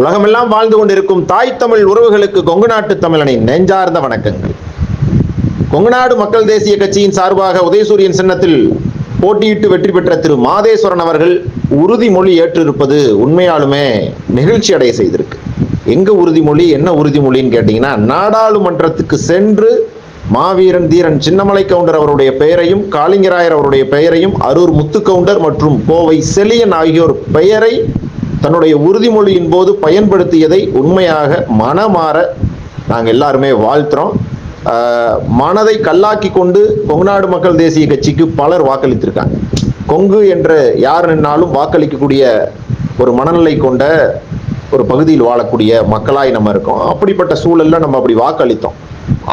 உலகமெல்லாம் வாழ்ந்து கொண்டிருக்கும் தாய் தமிழ் உறவுகளுக்கு கொங்கு நாட்டு தமிழனின் நெஞ்சார்ந்த வணக்கங்கள். கொங்குநாடு மக்கள் தேசிய கட்சியின் சார்பாக உதயசூரியன் சின்னத்தில் போட்டியிட்டு வெற்றி பெற்ற திரு மாதேஸ்வரன் அவர்கள் உறுதிமொழி ஏற்றிருப்பது உண்மையாலுமே நெகிழ்ச்சி அடைய செய்திருக்கு. எங்க உறுதிமொழி என்ன உறுதிமொழின்னு கேட்டீங்கன்னா நாடாளுமன்றத்துக்கு சென்று மாவீரன் தீரன் சின்னமலை கவுண்டர் அவருடைய பெயரையும் காளிங்கராயர் அவருடைய பெயரையும் அரூர் முத்து கவுண்டர் மற்றும் கோவை செலியன் ஆகியோர் பெயரை தன்னுடைய உறுதிமொழியின் போது பயன்படுத்தியதை உண்மையாக மனமாற நாங்கள் எல்லாருமே வாழ்த்துறோம். மனதை கல்லாக்கி கொண்டு கொங்குநாடு மக்கள் தேசிய கட்சிக்கு பலர் வாக்களித்திருக்காங்க. கொங்கு என்று யார் நின்னாலும் வாக்களிக்கக்கூடிய ஒரு மனநிலை கொண்ட ஒரு பகுதியில் வாழக்கூடிய மக்களாய் நம்ம இருக்கோம். அப்படிப்பட்ட சூழல்ல நம்ம அப்படி வாக்களித்தோம்.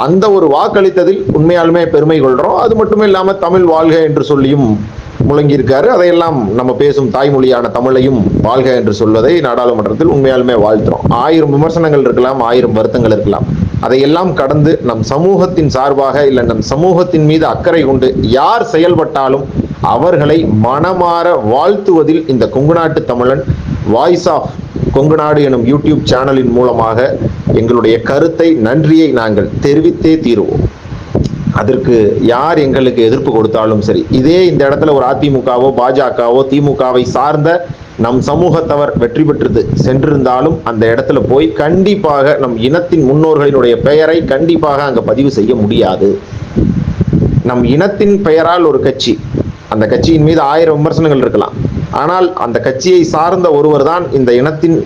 அந்த ஒரு வாக்களித்ததில் உண்மையாலுமே பெருமை கொள்றோம். அது மட்டும் இல்லாம தமிழ் வாழ்க என்று சொல்லியும் முழங்கியிருக்காரு. அதையெல்லாம் நம்ம பேசும் தாய்மொழியான தமிழையும் வாழ்க என்று சொல்வதை நாடாளுமன்றத்தில் உண்மையாலுமே வாழ்த்துறோம். ஆயிரம் விமர்சனங்கள் இருக்கலாம் ஆயிரம் வருத்தங்கள் இருக்கலாம். அதையெல்லாம் கடந்து நம் சமூகத்தின் சார்பாக இல்லை நம் சமூகத்தின் மீது அக்கறை கொண்டு யார் செயல்பட்டாலும் அவர்களை மனமாற வாழ்த்துவதில் இந்த கொங்குநாட்டு தமிழன் வாய்ஸ் ஆஃப் கொங்குநாடு எனும் யூடியூப் சேனலின் மூலமாக எங்களுடைய கருத்தை நன்றியை நாங்கள் தெரிவித்தே தீருவோம். அதற்கு யார் எங்களுக்கு எதிர்ப்பு கொடுத்தாலும் சரி இதே இந்த இடத்துல ஒரு அதிமுகவோ பாஜகவோ திமுகவை சார்ந்த நம் சமூகத்தவர் வெற்றி பெற்றது சென்றிருந்தாலும் அந்த இடத்துல போய் கண்டிப்பாக நம் இனத்தின் முன்னோர்களினுடைய பெயரை கண்டிப்பாக அங்கே பதிவு செய்ய முடியாது. நம் இனத்தின் பெயரால் ஒரு கட்சி அந்த கட்சியின் மீது ஆயிரம் விமர்சனங்கள் இருக்கலாம். ஆனால் அந்த கட்சியை சார்ந்த ஒருவர் தான் இந்த இனத்தின்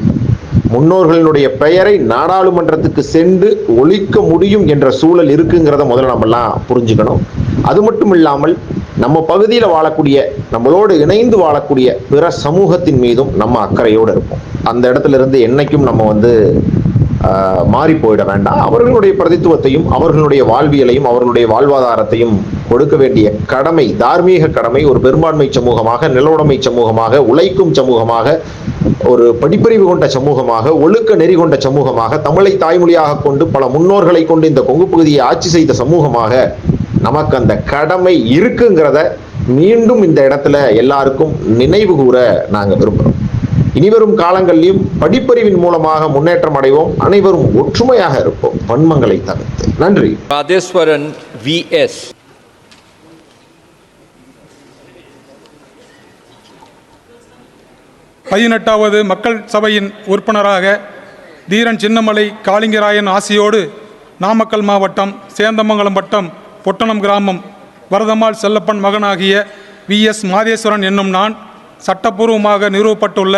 முன்னோர்களினுடைய பெயரை நாடாளுமன்றத்துக்கு சென்று ஒழிக்க முடியும் என்ற சூழல் இருக்குங்கிறத முதல்ல நம்மலாம் புரிஞ்சுக்கணும். அது மட்டும் இல்லாமல் நம்ம பகுதியில் வாழக்கூடிய நம்மளோடு இணைந்து வாழக்கூடிய பிற சமூகத்தின் மீதும் நம்ம அக்கறையோடு இருப்போம். அந்த இடத்துல இருந்து என்னைக்கும் நம்ம வந்து மாறி போயிட வேண்டாம். அவர்களுடைய பிரதித்துவத்தையும் அவர்களுடைய வாழ்வியலையும் அவர்களுடைய வாழ்வாதாரத்தையும் கொடுக்க வேண்டிய கடமை தார்மீக கடமை ஒரு பெரும்பான்மை சமூகமாக நிலவுடைமை சமூகமாக உழைக்கும் சமூகமாக ஒரு படிப்பறிவு கொண்ட சமூகமாக ஒழுக்க நெறி கொண்ட சமூகமாக தமிழை தாய்மொழியாக கொண்டு பல முன்னோர்களை கொண்டு இந்த கொங்கு பகுதியை ஆட்சி செய்த சமூகமாக நமக்கு அந்த கடமை இருக்குங்கிறத மீண்டும் இந்த இடத்துல எல்லாருக்கும் நினைவு கூற நாங்கள் விரும்புகிறோம் இனிவரும் காலங்களிலும் படிப்பறிவின் மூலமாக முன்னேற்றம் அடைவோம். அனைவரும் ஒற்றுமையாக இருப்போம். வன்மங்களை தவிர்த்து. நன்றி. பாதேஸ்வரன் வி எஸ் பதினெட்டாவது மக்கள் சபையின் உறுப்பினராக தீரன் சின்னமலை காளிங்கராயன் ஆசியோடு நாமக்கல் மாவட்டம் சேந்தமங்கலம் வட்டம் பொட்டணம் கிராமம் வரதம்மாள் செல்லப்பன் மகனாகிய வி. எஸ். மாதேஸ்வரன் என்னும் நான் சட்டப்பூர்வமாக நிறுவப்பட்டுள்ள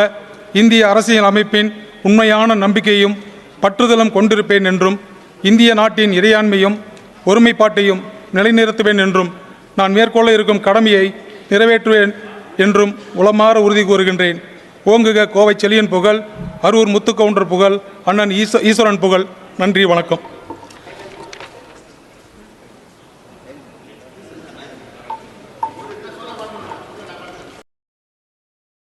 இந்திய அரசியல் அமைப்பின் உண்மையான நம்பிக்கையும் பற்றுதலும் கொண்டிருப்பேன் என்றும் இந்திய நாட்டின் இறையாண்மையும் ஒருமைப்பாட்டையும் நிலைநிறுத்துவேன் என்றும் நான் மேற்கொள்ள இருக்கும் கடமையை நிறைவேற்றுவேன் என்றும் உளமாற உறுதி கூறுகின்றேன். ஓங்குக கோவை செலியன் புகழ் அரூர் முத்துக்கவுண்டர் புகழ் அண்ணன் ஈஸ்வ ஈஸ்வரன் புகழ். நன்றி வணக்கம்.